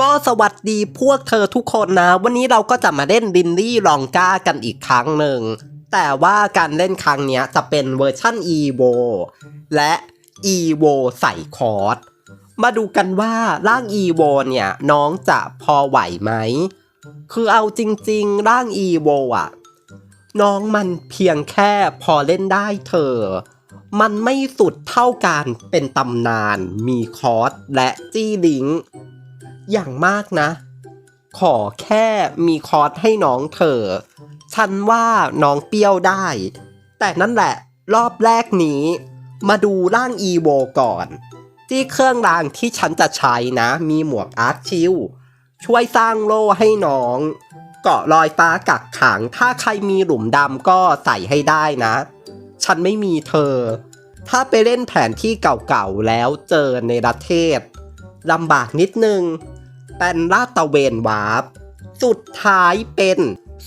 ก็สวัสดีพวกเธอทุกคนนะ วันนี้เราก็จะมาเล่นดินดี้ลองก้ากันอีกครั้งหนึ่ง แต่ว่าการเล่นครั้งนี้จะเป็นเวอร์ชั่น EVO และ EVO ใส่คอร์สมาดูกันว่าร่าง EVO เนี่ยน้องจะพอไหวไหม คือเอาจริงๆ ร่าง EVO อะ น้องมันเพียงแค่พอเล่นได้เธอ มันไม่สุดเท่าการเป็นตำนาน มีคอร์สและจี้ลิง อย่างมากนะ ขอแค่มีคอร์สให้น้องเธอ ฉันว่าน้องเปรี้ยวได้ แต่นั่นแหละ รอบแรกนี้ มาดูร่าง EVO ก่อน ที่เครื่องรางที่ฉันจะใช้นะ มีหมวกอาร์คชิลช่วยสร้างโล่ให้น้อง เกาะลอยฟ้ากักขัง ถ้าใครมีหลุมดำก็ใส่ให้ได้นะ ฉันไม่มีเธอ ถ้าไปเล่นแผนที่เก่าๆแล้วเจอในประเทศลำบากนิดนึง เป็นลาดตะเวนวาร์ปสุดท้ายเป็น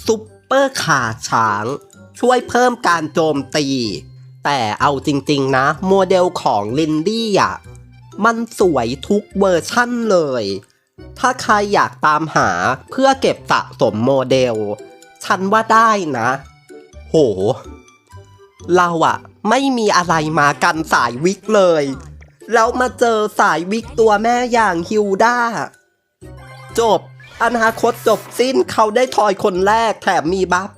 ซุปเปอร์ขาช้าง ช่วยเพิ่มการโจมตี แต่เอาจริงๆนะ โมเดลของลินดี้อะ มันสวยทุกเวอร์ชั่นเลย ถ้าใครอยากตามหาเพื่อเก็บสะสมโมเดล ฉันว่าได้นะ โห เราอะไม่มีอะไรมากันสายวิกเลยแล้วมาเจอสายวิกตัวแม่อย่างฮิวด้า จบ อนาคตจบสิ้นเขาได้ทอยคนแรกแถมมีบัฟ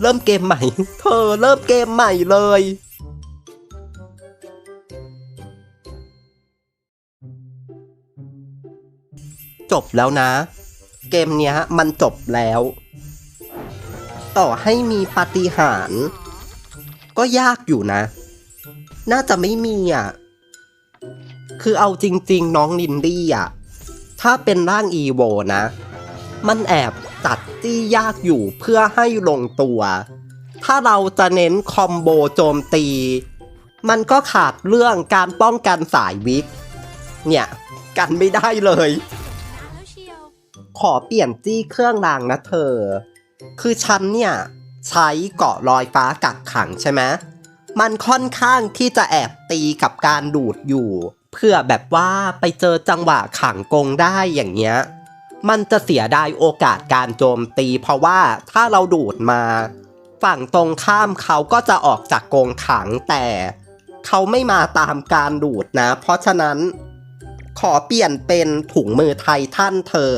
เริ่มเกมใหม่ เธอเริ่มเกมใหม่เลยจบแล้วนะ เกมเนี้ยมันจบแล้ว ต่อให้มีปาฏิหาริย์ก็ยากอยู่นะ น่าจะไม่มีอะ คือเอาจริง ๆ น้องลินดี้อะ ถ้าเป็นร่างอีโวนะ มันแอบตัดที่ยากอยู่เพื่อให้ลงตัว ถ้าเราจะเน้นคอมโบโจมตี มันก็ขาดเรื่องการป้องกันสายวิก เนี่ย กันไม่ได้เลย ขอเปลี่ยนจี้เครื่องรางนะเธอ คือฉันเนี่ย ใช้เกาะลอยฟ้ากักขังใช่ไหมมันค่อนข้างที่จะแอบตีกับการดูดอยู่ เพื่อแบบว่าไปเจอจังหวะขังกงได้อย่างเงี้ย มันจะเสียดายโอกาสการโจมตี เพราะว่าถ้าเราดูดมา ฝั่งตรงข้ามเขาก็จะออกจากกงขังแต่เขาไม่มาตามการดูดนะ เพราะฉะนั้น ขอเปลี่ยนเป็นถุงมือไททันเธอ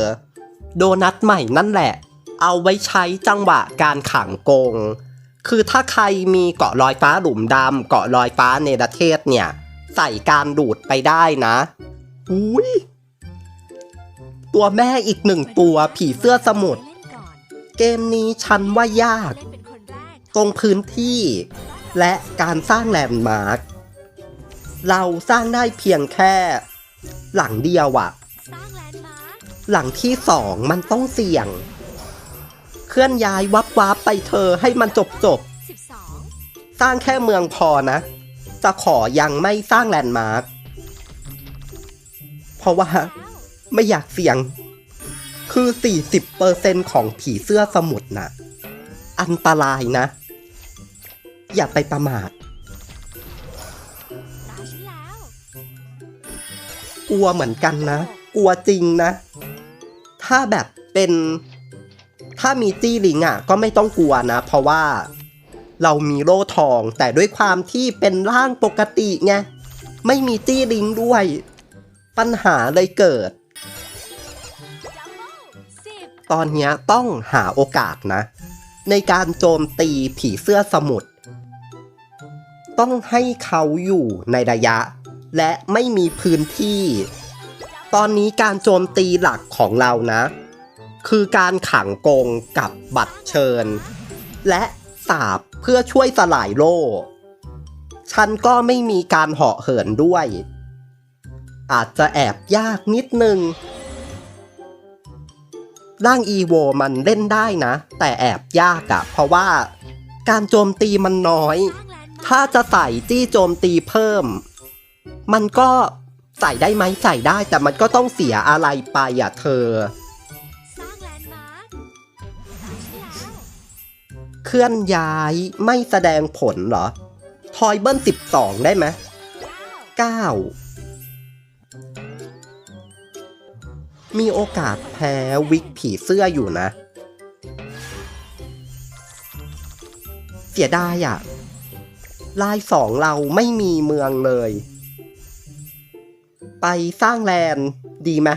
โดนัทใหม่นั่นแหละ เอาไว้ใช้จังหวะการขังกง คือถ้าใครมีเกาะลอยฟ้าหลุมดำเกาะลอยฟ้าเนรเทศเนี่ย ใส่การดูดไปได้นะอุ้ยตัวแม่อีกหนึ่งตัวผีเสื้อสมุทรเกมนี้ฉันว่ายาก ตรงพื้นที่ และการสร้างแลนด์มาร์คเราสร้างได้เพียงแค่ หลังเดียวอะหลังที่สองมันต้องเสี่ยง เคลื่อนย้ายวับวับไปเธอให้มันจบจบ สร้างแค่เมืองพอนะ จะขอยังไม่สร้างแลนด์มาร์ค เพราะว่าไม่อยากเสี่ยง คือ 40%ของผีเสื้อสมุทรน่ะอันตรายนะ อย่าไปประมาทกลัวเหมือนกันนะ กลัวจริงนะ ถ้าแบบเป็น ถ้ามีจี้ลิงอะ ก็ไม่ต้องกลัวนะ เพราะว่า เรามีโล่ทอง แต่ด้วยความที่เป็นร่างปกติไง ไม่มีจี้ลิงด้วย ปัญหาเลยเกิด ตอนนี้ต้องหาโอกาสนะ ในการโจมตีผีเสื้อสมุทรต้องให้เขาอยู่ในระยะ และไม่มีพื้นที่ ตอนนี้การโจมตีหลักของเรานะ คือการขังกงกับบัตรเชิญ และสาบ เพื่อช่วยสลายโล่ฉันก็ไม่มีการเหาะเหินด้วย อาจจะแอบยากนิดนึง ร่างอีโวมันเล่นได้นะ แต่แอบยากอะเพราะว่าการโจมตีมันน้อย ถ้าจะใส่จี้โจมตีเพิ่ม มันก็ใส่ได้ไหมใส่ได้แต่มันก็ต้องเสียอะไรไปอะเธอ เคลื่อนย้ายไม่แสดงผลเหรอ ทอยเบิ้ลสิบสองได้ไหมเก้ามีโอกาสแพ้วิกผีเสื้ออยู่นะ เสียดายอะลายสองเราไม่มีเมืองเลย ไปสร้างแลนด์ดีไหม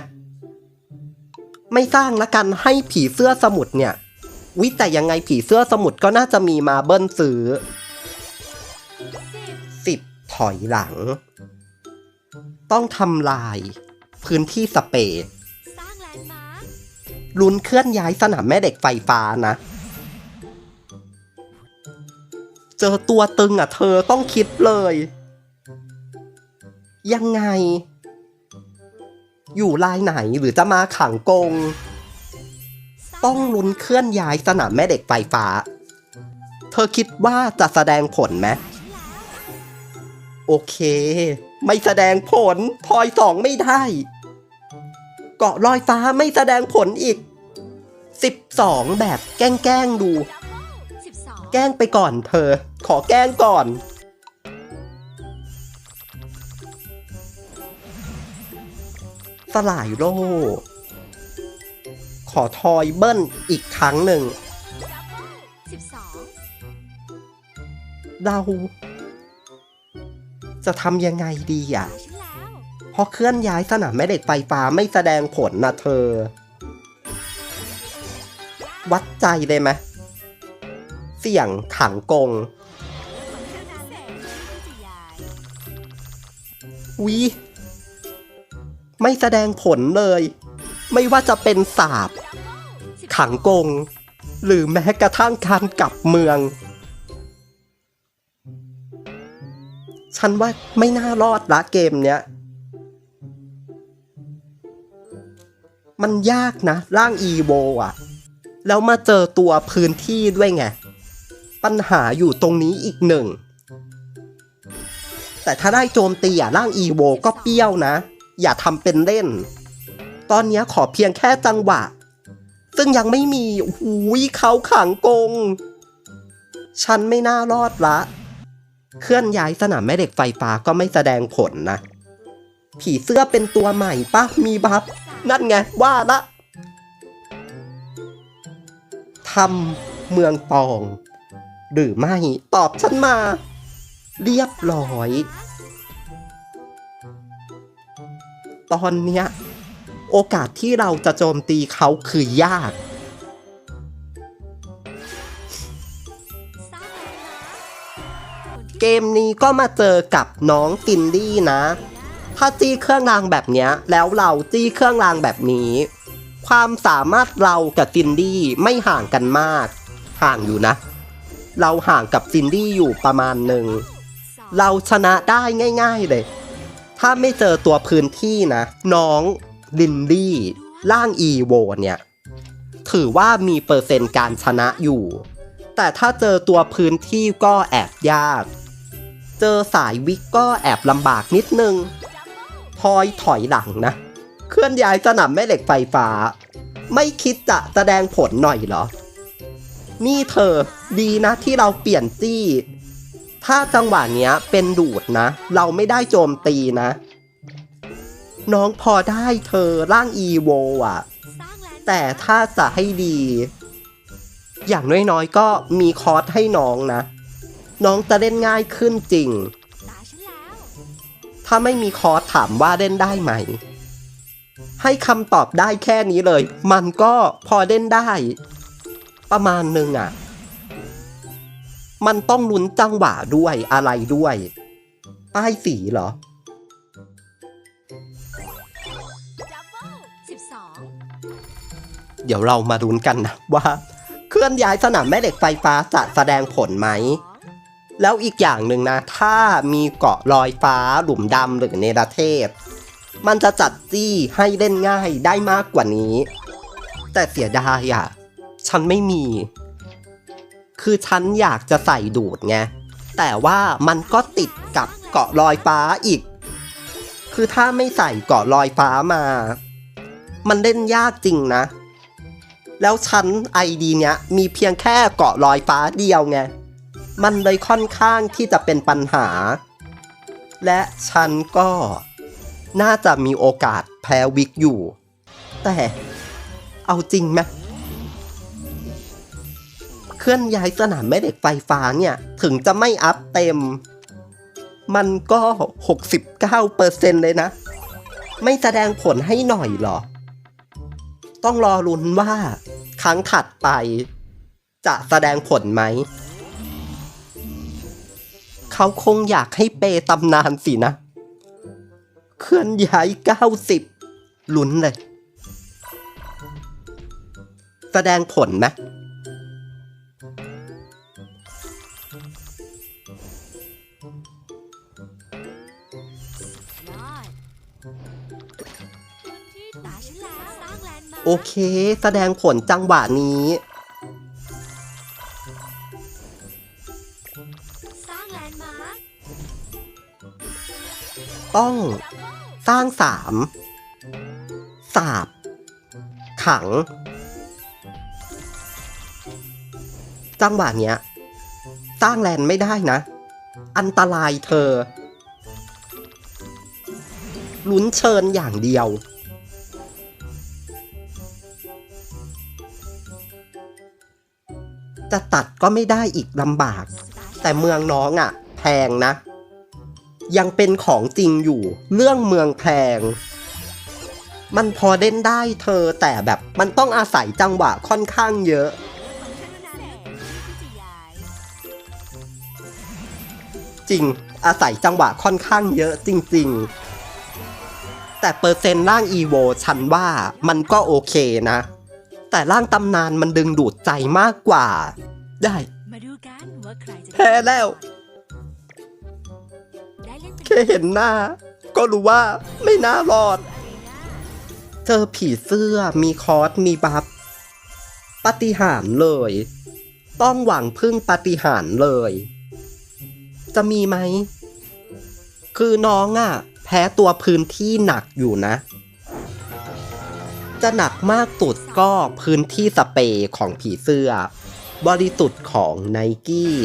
ไม่สร้างละกันให้ผีเสื้อสมุทรเนี่ย วิแต่ยังไงผีเสื้อสมุทรก็น่าจะมีมาเบิ้ลซื้อสิบถอยหลัง ต้องทำลาย พื้นที่สเปซสร้างแลนด์มาร์คลุ้นเคลื่อนย้ายสนามแม่เหล็กไฟฟ้านะ เจอตัวตึงอะเธอต้องคิดเลย ยังไง อยู่ลายไหนหรือจะมาขังกง ต้องลุ้นเคลื่อนย้ายสนามแม่เหล็กไฟฟ้า เธอคิดว่าจะแสดงผลไหมโอเค ไม่แสดงผลทอยสองไม่ได้ เกาะลอยฟ้าไม่แสดงผลอีก 12 แบบแกล้งแกล้งดู แกล้งไปก่อนเธอ ขอแกล้งก่อนสลายโลก ขอทอยเบิ้ลอีกครั้งหนึ่งเราจะทำยังไงดีอะเพราะเคลื่อนย้ายสนามแม่เหล็กไฟฟ้าไม่แสดงผลนะเธอ วัดใจเลยไหมเสี่ยงขังกงเท่านั้นเสร็จที่จะย้ายวิไม่แสดงผลเลย ไม่ว่าจะเป็นสาบ ขังกง หรือแม้กระทั่งการกลับเมือง ฉันว่าไม่น่ารอดละเกมเนี้ย มันยากนะ ร่างอีโวอะ แล้วมาเจอตัวพื้นที่ด้วยไง ปัญหาอยู่ตรงนี้อีกหนึ่ง แต่ถ้าได้โจมตีอะร่างอีโวก็เปรี้ยวนะ อย่าทำเป็นเล่น ตอนนี้ขอเพียงแค่จังหวะ ซึ่งยังไม่มีหูยเขาขังกง ฉันไม่น่ารอดละ เคลื่อนย้ายสนามแม่เหล็กไฟฟ้าก็ไม่แสดงผลนะ ผีเสื้อเป็นตัวใหม่ปะมีบัฟนั่นไง ว่าละทำเมืองปอง หรือไม่ตอบฉันมา เรียบร้อย ตอนเนี้ย โอกาสที่เราจะโจมตีเขาคือยาก เกมนี้ก็มาเจอกับน้องซินดี้นะ ถ้าจี้เครื่องรางแบบนี้แล้วเราจี้เครื่องรางแบบนี้ ความสามารถเรากับซินดี้ไม่ห่างกันมาก ห่างอยู่นะ เราห่างกับซินดี้อยู่ประมาณหนึ่ง เราชนะได้ง่าย ๆเลย ถ้าไม่เจอตัวพื้นที่นะ น้อง ลินดี้ล่างอีโวเนี่ย ถือว่ามีเปอร์เซ็นต์การชนะอยู่ แต่ถ้าเจอตัวพื้นที่ก็แอบยาก เจอสายวิกก็แอบลำบากนิดนึงทอยถอยหลังนะ เคลื่อนย้ายสนามแม่เหล็กไฟฟ้า ไม่คิดจะแสดงผลหน่อยเหรอ นี่เธอดีนะที่เราเปลี่ยนจี้ ถ้าจังหวะเนี้ยเป็นดูดนะ เราไม่ได้โจมตีนะ น้องพอได้เธอร่างอีโวอะสร้างแลนด์แต่ถ้าจะให้ดี อย่างน้อยๆก็มีคอร์สให้น้องนะ น้องจะเล่นง่ายขึ้นจริงตาฉันแล้วถ้าไม่มีคอร์สถามว่าเล่นได้ไหม ให้คำตอบได้แค่นี้เลย มันก็พอเล่นได้ ประมาณหนึ่งอะ มันต้องลุ้นจังหวะด้วยอะไรด้วย ป้ายสีเหรอ เดี๋ยวเรามาลุ้นกันนะว่า เคลื่อนย้ายสนามแม่เหล็กไฟฟ้าจะแสดงผลไหม แล้วอีกอย่างหนึ่งนะ ถ้ามีเกาะลอยฟ้าหลุมดำหรือเนรเทพ มันจะจัดจี้ให้เล่นง่ายได้มากกว่านี้ แต่เสียดายอะฉันไม่มี คือฉันอยากจะใส่ดูดไง แต่ว่ามันก็ติดกับเกาะลอยฟ้าอีก คือถ้าไม่ใส่เกาะลอยฟ้ามา มันเล่นยากจริงนะ แล้วฉันไอดีเนี้ยมีเพียงแค่เกาะลอยฟ้าเดียวไง มันเลยค่อนข้างที่จะเป็นปัญหา และฉันก็น่าจะมีโอกาสแพ้วิกอยู่ แต่เอาจริงไหมเคลื่อนย้ายสนามแม่เหล็กไฟฟ้าเนี่ย ถึงจะไม่อัพเต็ม มันก็ 69%เลยนะ ไม่แสดงผลให้หน่อยหรอ ต้องรอลุ้นว่าครั้งถัดไป จะแสดงผลไหม เขาคงอยากให้เปตำนานสินะ เคลื่อนย้ายเก้าสิบลุ้นเลย แสดงผลไหม โอเค แสดงผลจังหวะนี้ ต้อง สร้างสามสาบ ขัง จังหวะเนี้ย สร้างแลนด์ไม่ได้นะ อันตรายเธอ ลุ้นเชิญอย่างเดียว จะตัดก็ไม่ได้อีกลำบาก แต่เมืองน้องอะ่ะแพงนะ ยังเป็นของจริงอยู่ เรื่องเมืองแพง มันพอเล่นได้เธอแต่แบบมันต้องอาศัยจังหวะค่อนข้างเยอะฉันนั้นแหละที่จะย้ายจริงอาศัยจังหวะค่อนข้างเยอะจริง ๆ แต่เปอร์เซ็นต์ร่างอีโวฉันว่ามันก็โอเคนะ แต่ร่างตำนานมันดึงดูดใจมากกว่า ได้มาดูกันว่าใครจะแพ้แล้วได้เล่นเป็นแค่เห็นหน้า ก็รู้ว่าไม่น่ารอดอารีนาเจอผีเสื้อมีคอร์สมีบัฟปาฏิหารย์เลย ต้องหวังพึ่งปาฏิหารย์เลย จะมีไหม คือน้องอะ่ะ แพ้ตัวพื้นที่หนักอยู่นะ จะหนักมากสุดก็พื้นที่สเปรย์ของผีเสื้อ บริสุทธิ์ของไนกี้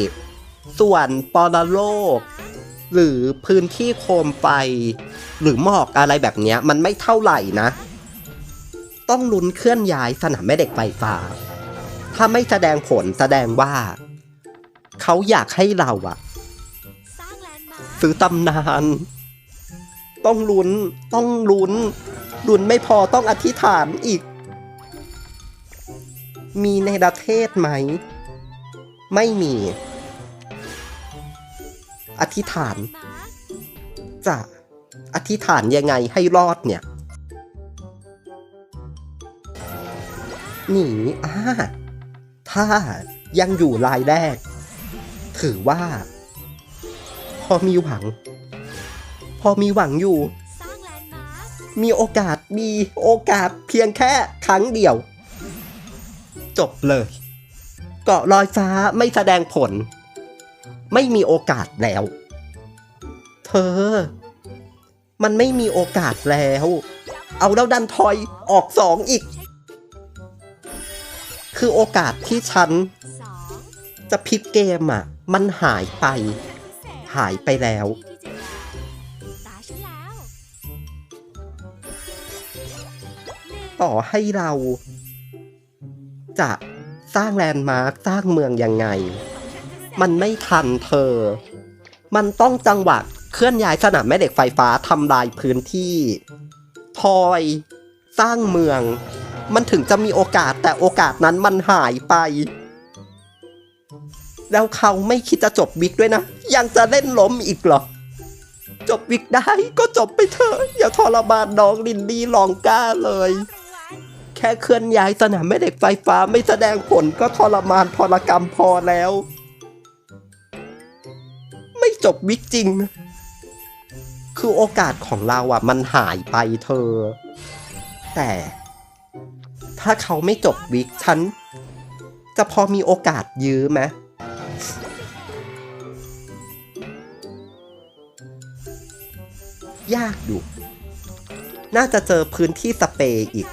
ส่วนปอลโลก หรือพื้นที่โคมไฟ หรือหมอกอะไรแบบนี้มันไม่เท่าไหร่นะ ต้องลุ้นเคลื่อนย้ายสนามแม่เหล็กไฟฟ้า ถ้าไม่แสดงผลแสดงว่า เขาอยากให้เราอะซื้อตำนาน ต้องลุ้นต้องลุ้น ลุ้นไม่พอต้องอธิษฐานอีก มีในประเทศไหม ไม่มี อธิษฐาน จะอธิษฐานยังไงให้รอดเนี่ย หนีอ่าถ้ายังอยู่รายแรก ถือว่า พอมีหวัง พอมีหวังอยู่ มีโอกาสมีโอกาสเพียงแค่ครั้งเดียว จบเลย เกาะลอยฟ้าไม่แสดงผล ไม่มีโอกาสแล้ว เธอ มันไม่มีโอกาสแล้ว เอาแล้วดันทอยออกสองอีก คือโอกาสที่ฉัน จะพลิกเกมอะ มันหายไป หายไปแล้ว ต่อให้เราจะสร้างแลนด์มาร์คสร้างเมืองยังไง มันไม่ทันเธอ มันต้องจังหวะเคลื่อนย้ายสนามแม่เหล็กไฟฟ้าทำลายพื้นที่ทอยสร้างเมือง มันถึงจะมีโอกาสแต่โอกาสนั้นมันหายไป แล้วเขาไม่คิดจะจบวิกด้วยนะ ยังจะเล่นล้มอีกเหรอ จบวิกได้ก็จบไปเถอะอย่าทรมานน้องลินลี่ลองก้าเลย แค่เคลื่อนย้ายสนามแม่เหล็กไฟฟ้าไม่แสดงผลก็ทรมานทรกรรมพอแล้ว ไม่จบวิกจริง คือโอกาสของเราอะมันหายไปเธอ แต่ ถ้าเขาไม่จบวิกฉัน จะพอมีโอกาสยื้อไหมยากอยู่ น่าจะเจอพื้นที่สเปย์อีก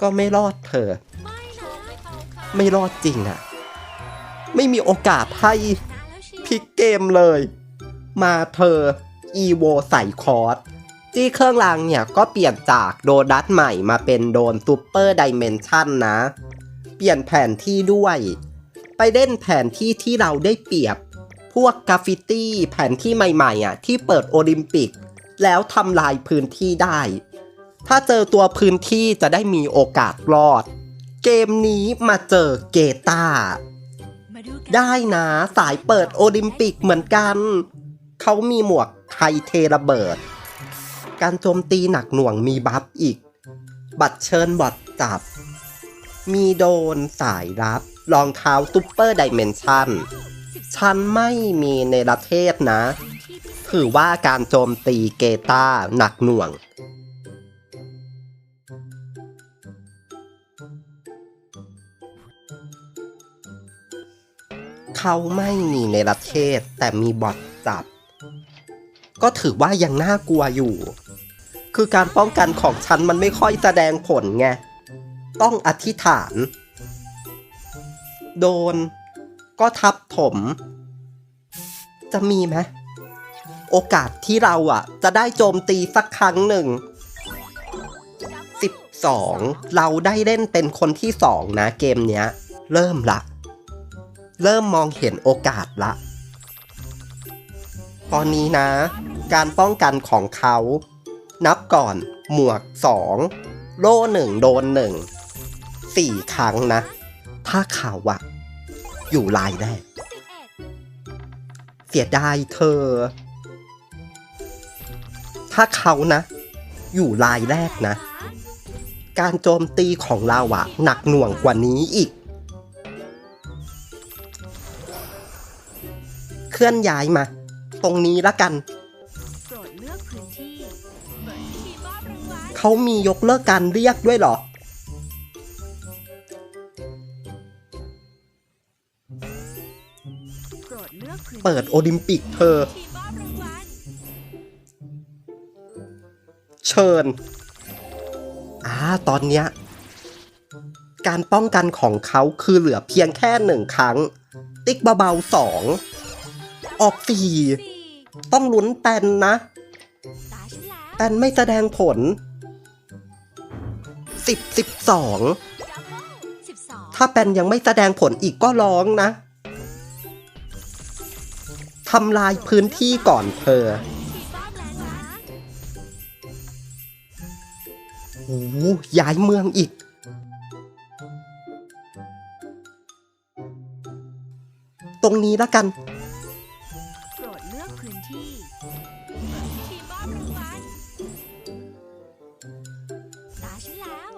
ก็ไม่รอดเธอไม่นะไม่รอดจริงอะไม่มีโอกาสให้ชนะแล้วเชียวพิลิกเกมเลย มาเธอ อีโวใส่คอร์สที่เครื่องรางเนี่ยก็เปลี่ยนจากโดนัทใหม่มาเป็นโดนซูเปอร์ดิเมนชันนะ เปลี่ยนแผนที่ด้วย ไปเล่นแผนที่ที่เราได้เปรียบ พวกกราฟฟิตี้แผนที่ใหม่ๆอะที่เปิดโอลิมปิก แล้วทำลายพื้นที่ได้ ถ้าเจอตัวพื้นที่จะได้มีโอกาสรอด เกมนี้มาเจอเกตาได้นะสายเปิดโอลิมปิกเหมือนกัน เขามีหมวกไทเทระเบิด การโจมตีหนักหน่วงมีบัฟอีก บัตรเชิญบอดจับ มีโดนสายรับรองเท้าซุปเปอร์ดิเมนชันฉันไม่มีในประเทศนะ ถือว่าการโจมตีเกตาหนักหน่วง เขาไม่มีในประเทศ แต่มีบอทจับ ก็ถือว่ายังน่ากลัวอยู่ คือการป้องกันของฉันมันไม่ค่อยแสดงผลไง ต้องอธิษฐาน โดน ก็ทับถม จะมีไหมโอกาสที่เราอะ จะได้โจมตีสักครั้งหนึ่ง 12 เราได้เล่นเป็นคนที่สองนะเกมเนี้ย เริ่มละ เริ่มมองเห็นโอกาสละ ตอนนี้นะ การป้องกันของเขา นับก่อนหมวก 2 โล่หนึ่งโดนหนึ่งสี่ครั้งนะ ถ้าเขาอะอยู่ลายแรกเอ็ดเสียดายเธอ ถ้าเขานะ อยู่ลายแรกนะ การโจมตีของเราอะหนักหน่วงกว่านี้อีก เคลื่อนย้ายมา ตรงนี้ละกันเลือกพื้นเขามียกเลิกการเรียกด้วยหรอ เปิดโอลิมปิกเธอ เชิญอ่าตอนเนี้ยการป้องกันของเขาคือเหลือเพียงแค่หนึ่งครั้ง กเบาๆสอง ออกสี่ต้องลุ้นแปนนะแล้วแปนไม่แสดงผลสิบสิบสองถ้าแปนยังไม่แสดงผลอีกก็ร้องนะทำลายพื้นที่ก่อนเธอโอ้ย้ายเมืองอีก ตรงนี้ละกัน โปรดเลือกพื้นที่เปิดพิธีมอบรางวัลตาฉันแล้ว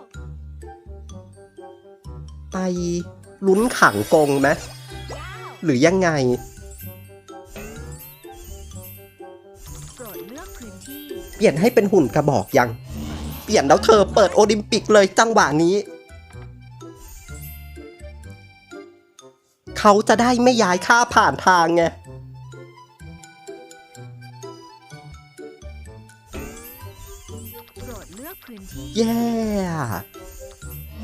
ไปลุ้นขังกงไหมหรือยังไง โปรดเลือกพื้นที่ เปลี่ยนให้เป็นหุ่นกระบอกยัง เปลี่ยนแล้วเธอเปิดโอลิมปิกเลยจังหวะนี้ เขาจะได้ไม่ย้ายค่าผ่านทางไงโปรดเลือกพื้นที่แย่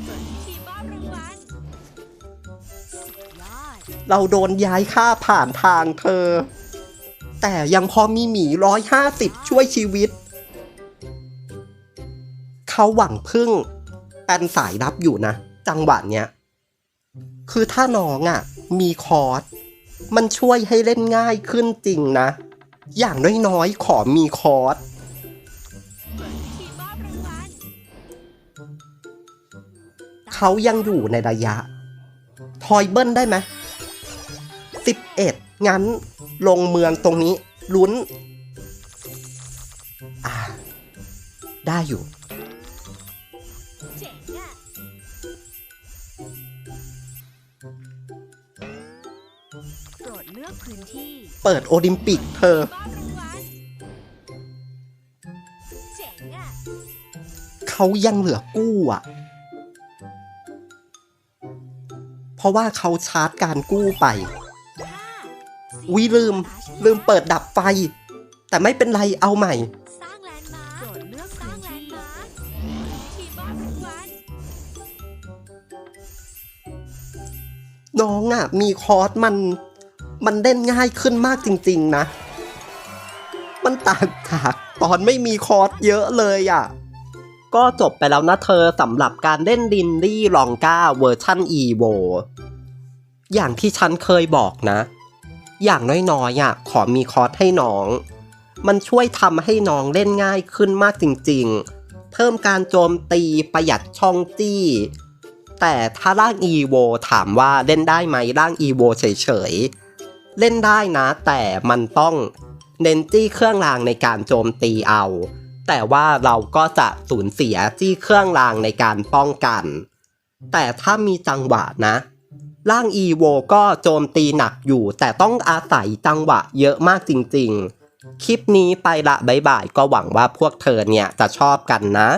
เปิดพิธีมอบรางวัลสุดยอดเราโดนย้ายค่าผ่านทางเธอ แต่ยังพอมีหมีร้อยห้าสิบช่วยชีวิต เขาหวังพึ่งแปนสายรับอยู่นะ จังหวะเนี้ย คือถ้าน้องอะ มีคอร์สมันช่วยให้เล่นง่ายขึ้นจริงนะ อย่างน้อยๆ ขอมีคอร์สเขายังอยู่ในระยะ ทอยเบิ้ลได้ไหมสิบเอ็ดงั้นลงเมืองตรงนี้ลุ้น อ่า ได้อยู่ เปิดโอลิมปิกเธอ เขายังเหลือกู้อะ เพราะว่าเขาชาร์จการกู้ไปห้าสี่วิลืม ลืมเปิดดับไฟ แต่ไม่เป็นไรเอาใหม่ น้องวัลน้องอะ มีคอร์สมัน มันเล่นง่ายขึ้นมากจริง ๆ นะ มันต่างจากตอนไม่มีคอร์สเยอะเลยอะ่ะ ก็จบไปแล้วนะเธอสำหรับการเล่นดินลี่ลองก้าเวอร์ชัน EVO อย่างที่ฉันเคยบอกนะ อย่างน้อยๆอะขอมีคอร์สให้น้อง มันช่วยทำให้น้องเล่นง่ายขึ้นมากจริง ๆ เพิ่มการโจมตีประหยัดช่องจี้ แต่ถ้าร่าง EVO ถามว่าเล่นได้ไหมร่าง EVO เฉยๆ เล่นได้นะ แต่มันต้องเน้นจี้เครื่องรางในการโจมตีเอา แต่ว่าเราก็จะสูญเสียจี้เครื่องรางในการป้องกัน แต่ถ้ามีจังหวะนะ ร่าง EVO ก็โจมตีหนักอยู่ แต่ต้องอาศัยจังหวะเยอะมากจริงๆ คลิปนี้ไปละบายบายก็หวังว่าพวกเธอเนี่ยจะชอบกันนะ